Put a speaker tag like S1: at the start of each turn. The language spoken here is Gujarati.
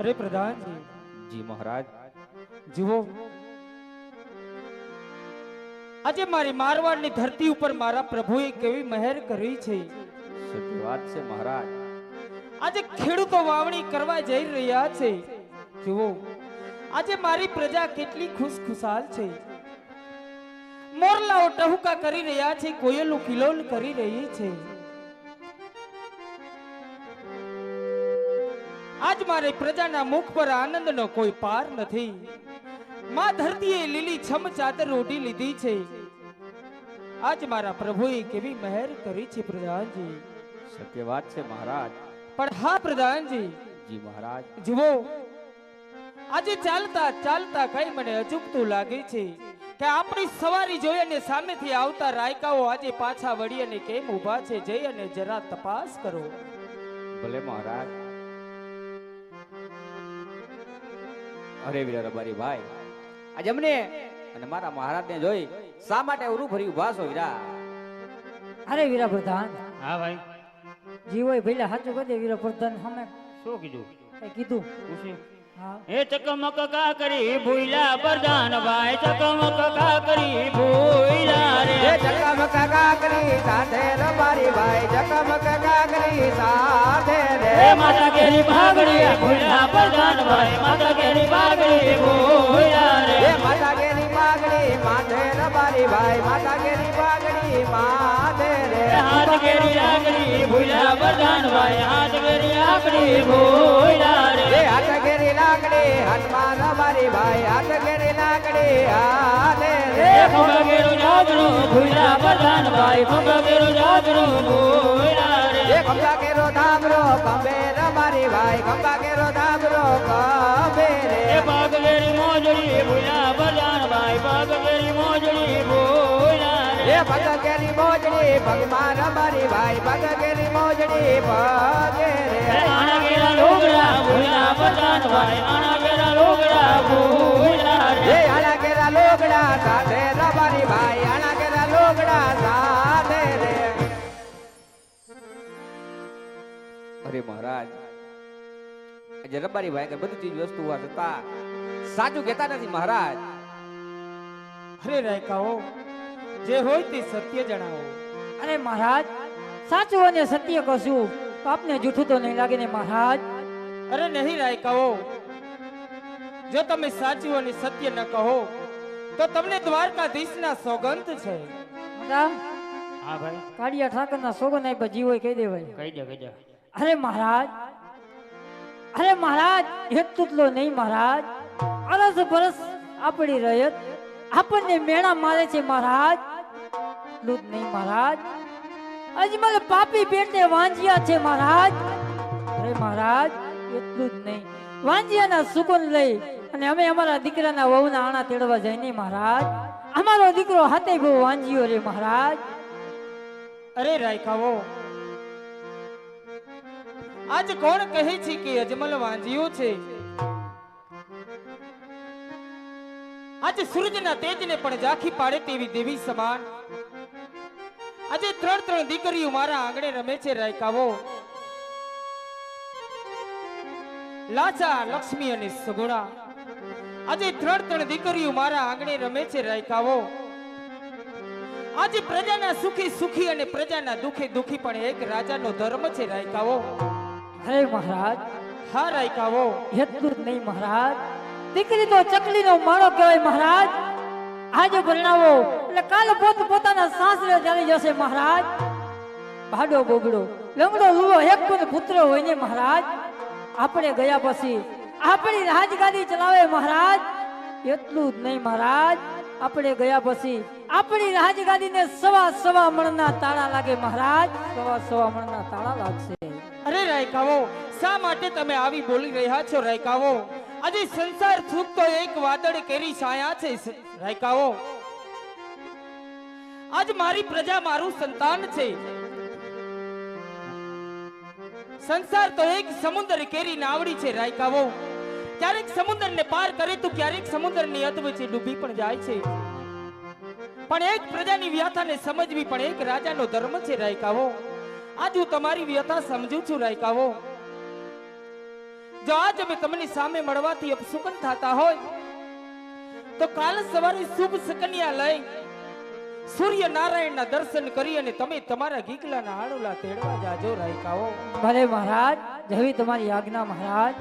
S1: અરે પ્રધાનજી
S2: જી. મહારાજ.
S1: જીવો આજે મારી મારવાડની ધરતી ઉપર મારા પ્રભુએ કેવી મહેર કરી છે.
S2: સત્ય વાત છે મહારાજ.
S1: આજે ખેડૂતો વાવણી કરવા જઈ રહ્યા છે. જુઓ. આજે મારી પ્રજા કેટલી ખુશખુશાલ છે. મોરલાઓ ટહુકા કરી રહ્યા છે કોયલો કિલોલ કરી રહી છે. આજ મારે પ્રજાના મુખ પર આનંદનો કોઈ પાર નથી. માં ધરતીએ લીલી છમ ચાદર ઓઢી લીધી છે. આજ મારા પ્રભુએ કેવી મહેર કરી છે પ્રધાનજી.
S2: સત્ય વાત છે મહારાજ.
S1: પણ હા પ્રધાનજી.
S2: જી મહારાજ.
S1: જુઓ આજે ચાલતા ચાલતા કઈ મને અચૂકતું લાગે છે કે આપણી સવારી જોઈ અને સામેથી આવતા રાયકાઓ આજે પાછા વળી અને કેમ ઊભા છે જઈ અને જરા તપાસ કરો.
S2: ભલે મહારાજ. અરે વીરા રબારી ભાઈ આજે અમને અને મારા મહારાજને જોઈ શા માટે ઉરું ફરી ઊભા છો વીરા?
S3: અરે વીરા પ્રધાન
S4: હા ભાઈ.
S3: જીવો ભઈલા સાચું કહી દે વીરા પ્રધાન અમે
S4: શું કીધું?
S3: એ કીધું?
S4: પૂછ્યું
S3: હા.
S4: એ ચકમક કા કરી ભૂલા પ્રધાન ભાઈ ચકમક કા કરી ભૂલા રે.
S2: એ ચકમક કા કરી સાથે રબારી ભાઈ ચકમક કા કરી
S4: સાથે માતા કેરી બાગડી ભૂલા પ્રધાન ભાઈ માતા કેરી બાગડી ભૂલા રે.
S2: માતા કેરી બાગડી માથે રબારી ભાઈ માતા કેરી બાગડી માથે રે.
S4: હાથ કેરી આગડી ભૂલા પ્રધાન ભાઈ હાથ કેરી આગડી ભૂલા
S2: એ
S4: રે.
S2: હાથ કેરી લાકડી હાથમાં રબારી ભાઈ હાથ કેરી લાકડી હાથે
S4: રે. ફૂગા કેરું જાગરું ભૂલા પ્રધાન ભાઈ ફૂગા કેરું જાગરું ભૂલા રે.
S2: એ ખંભા કેરો ધામરો ભાઈ ખંભા કેરો ધાબરો ખંભે રે.
S4: એ પાગવેરી મોજડી ભૂલા પ્રધાન ભાઈ પાગવેરી મોજડી ભૂલા રે.
S2: એ કેરી મોજડી પગમાં રબારી ભાઈ પગ કેરી મોજડી પગે રે.
S4: આણા કેરા લોગડા ભૂલા પ્રધાન ભાઈ આણા કેરા લોગડા ભૂલા રે.
S2: આણા કેરા લોગડા સાથે રબારી ભાઈ આણા કેરા લોગડા સાથે રે. અરે મહારાજ આજે રબારી ભાઈ બધી ચીજ વસ્તુ હોવા છતાં સાચું કહેતા નથી મહારાજ.
S1: અરે રાયકાઓ જે હોય તે સત્ય જણાવો.
S3: અને મહારાજ સાચું અને સત્ય કશું તો આપને જૂઠું તો નહીં લાગે ને મહારાજ?
S1: અરે નહીં રાયકાઓ જો તમે સાચું અને સત્ય ન કહો તો તમને દ્વારકાધીશના સોગંદ છે.
S4: હા ભાઈ.
S3: કાળિયા ઠાકરના સોગન આપ્યા જીવો કહી દેવાય.
S4: કહી દે કહી દે.
S3: અરે મહારાજ અરે મહારાજ એટલું નહીં મહારાજ. અરસ બરસ આપણી રયત. આપણને મેણા મારે છે મહારાજ. એટલું નહીં મહારાજ. અજમલ પાપી પેટે વાંજિયા છે મહારાજ. અરે મહારાજ, એટલું જ નહીં. વાંજિયાના સુકુન લઈ અને અમે અમારા દીકરાના વહુના આણા તેડવા જઈ નહીં મહારાજ. અમારો દીકરો હાથે બહુ વાંજ્યો રે મહારાજ.
S1: અરે રાયકાઓ આજ કોણ કહે છે કે અજમલ વાંજ્યો છે? આજે સૂરજના તેજને પણ ઝાંખી પાડે તેવી દેવી સમાન. આજે ત્રણ ત્રણ દીકરીઓ મારા આંગણે રમે છે રાયકાવો લાચા, લક્ષ્મી અને સગુણા. આજે ત્રણ ત્રણ દીકરીઓ મારા આંગણે રમે છે રાયકાવો આજે પ્રજાના સુખી સુખી અને પ્રજાના દુખી દુખી પણ એક રાજાનો ધર્મ છે રાયકાઓ.
S3: અરે મહારાજ,
S1: હા રાયકાઓ.
S3: એટલું જ નહીં મહારાજ. દીકરી તો ચકલીનો માળો કહેવાય મહારાજ. આજે પરણાવો એટલે કાલ પોત પોતાના સાસરે ચાલી જશે મહારાજ. ભાડો બોગડો. લંગડો લુલો એક પણ પુત્ર હોય ને મહારાજ. આપણે ગયા પછી આપણી રાજગાદી ચલાવે મહારાજ. એટલું જ નહીં મહારાજ. આપણે ગયા પછી આપણી રાજગાદીને સવા સવા મણના તાળા લાગે મહારાજ. સવા સવા મણના તાળા લાગશે.
S1: અરે રાયકાઓ, શા માટે તમે આવી બોલી રહ્યા છો રાયકાઓ? આજે સંસાર સુખ તો એક વાદળ કેરી છાયા છે રાયકાઓ. આજ મારી પ્રજા મારું સંતાન છે. સંસાર તો એક સમુદ્ર કેરી નાવડી છે રાયકાઓ. ક્યારેક સમુદ્રને પાર કરે તો ક્યારેક સમુદ્રની અધ વચ્ચે ડૂબી પણ જાય છે. પણ એક પ્રજાની વ્યાથાને સમજવી પણ એક રાજાનો ધર્મ છે રાયકાઓ. આજ હું તમારી વ્યથા સમજુ છું, રાયકાઓ. જો આજ અમે તમને સામે મળવાથી અપસુકન થતા હોય, તો કાલ સવારે શુભ સકન્યા લઈ સૂર્ય નારાયણના દર્શન કરી અને તમે તમારા ગીગલાના હાડુલા તેડવા જાજો, રાયકાઓ.
S3: ભલે મહારાજ, જેવી તમારી આજ્ઞા મહારાજ.